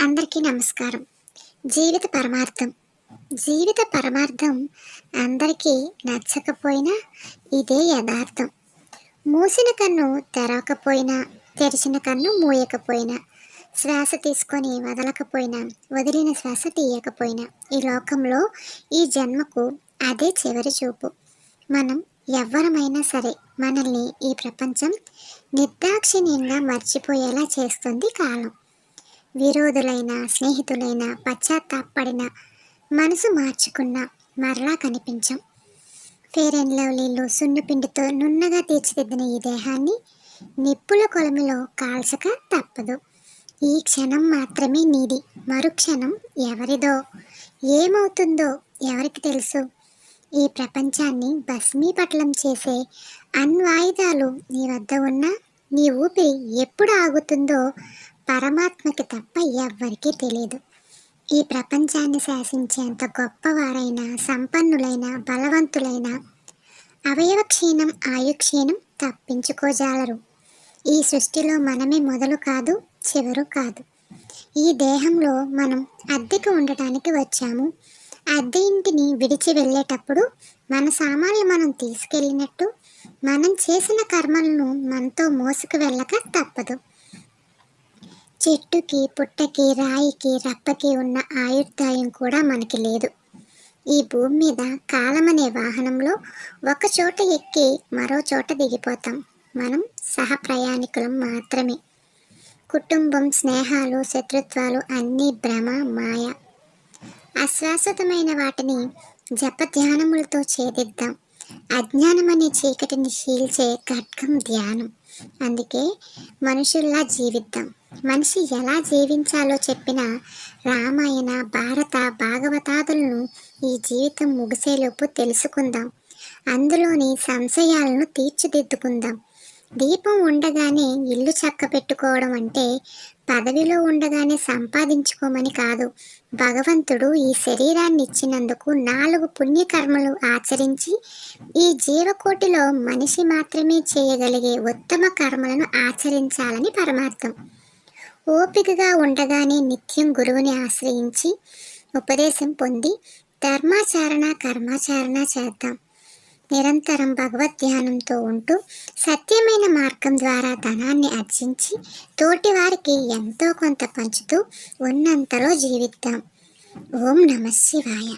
అందరికీ నమస్కారం. జీవిత పరమార్థం. జీవిత పరమార్థం అందరికీ నచ్చకపోయినా ఇదే యథార్థం. మూసిన కన్ను తెరవకపోయినా తెరిచిన కన్ను మూయకపోయినా శ్వాస తీసుకొని వదలకపోయినా వదిలిన శ్వాస తీయకపోయినా ఈ లోకంలో ఈ జన్మకు అదే చివరి చూపు. మనం ఎవ్వరమైనా సరే మనల్ని ఈ ప్రపంచం నిర్దాక్షిణ్యంగా మర్చిపోయేలా చేస్తుంది కాలం. విరోధులైన స్నేహితులైన పశ్చాత్తాపడిన మనసు మార్చుకున్న మరలా కనిపించాం. ఫేర్ అండ్ లవ్లీలో సున్నుపిండితో నున్నగా తీర్చిదిద్దిన ఈ దేహాన్ని నిప్పుల కొలమిలో కాల్చక తప్పదు. ఈ క్షణం మాత్రమే నీది. మరుక్షణం ఎవరిదో? ఏమవుతుందో ఎవరికి తెలుసు? ఈ ప్రపంచాన్ని భస్మీపట్లం చేసే అణ్వాయుధాలు నీ వద్ద ఉన్నా నీ ఊపిరి ఎప్పుడు ఆగుతుందో పరమాత్మకి తప్ప ఎవ్వరికీ తెలియదు ఈ ప్రపంచాన్ని శాసించేంత గొప్పవారైన సంపన్నులైన బలవంతులైన అవయవ క్షీణం ఆయుక్షీణం తప్పించుకోజాలరు. ఈ సృష్టిలో మనమే మొదలు కాదు చివరు కాదు. ఈ దేహంలో మనం అద్దెకు ఉండటానికి వచ్చాము. అద్దె ఇంటిని విడిచి వెళ్ళేటప్పుడు మన సామాన్లు మనం తీసుకెళ్ళినట్టు మనం చేసిన కర్మలను మనతో మోసుకు వెళ్ళక తప్పదు. చెట్టుకి పుట్టకి రాయికి రప్పకి ఉన్న ఆయుర్దాయం కూడా మనకి లేదు. ఈ భూమి మీద కాలం అనే వాహనంలో ఒక చోట ఎక్కి మరో చోట దిగిపోతాం. మనం సహ ప్రయాణికులం మాత్రమే. కుటుంబం స్నేహాలు శత్రుత్వాలు అన్నీ భ్రమ మాయ. అశ్వాసతమైన వాటిని జపధ్యానములతో ఛేదిద్దాం. అజ్ఞానం అనే చీకటిని చీల్చే ఖడ్గం ధ్యానం. అందుకే మనుషుల్లా జీవిద్దాం. మనిషి ఎలా జీవించాలో చెప్పిన రామాయణ భారత భాగవతాదులను ఈ జీవితం ముగిసేలోపు తెలుసుకుందాం. అందులోని సంశయాలను తీర్చిదిద్దుకుందాం. దీపం ఉండగానే ఇల్లు చక్క పెట్టుకోవడం అంటే పదవిలో ఉండగానే సంపాదించుకోమని కాదు భగవంతుడు ఈ శరీరాన్ని ఇచ్చినందుకు నాలుగు పుణ్యకర్మలు ఆచరించి ఈ జీవకోటిలో మనిషి మాత్రమే చేయగలిగే ఉత్తమ కర్మలను ఆచరించాలని పరమార్థం. ఓపికగా ఉండగానే నిత్యం గురువుని ఆశ్రయించి ఉపదేశం పొంది ధర్మాచరణ కర్మాచరణ చేద్దాం. నిరంతరం భగవద్ ధ్యానంతో ఉంటూ సత్యమైన మార్గం ద్వారా ధనాన్ని అర్జించి తోటి వారికి ఎంతో కొంత పంచుతూ ఉన్నంతలో జీవిద్దాం. ఓం నమ శివాయ.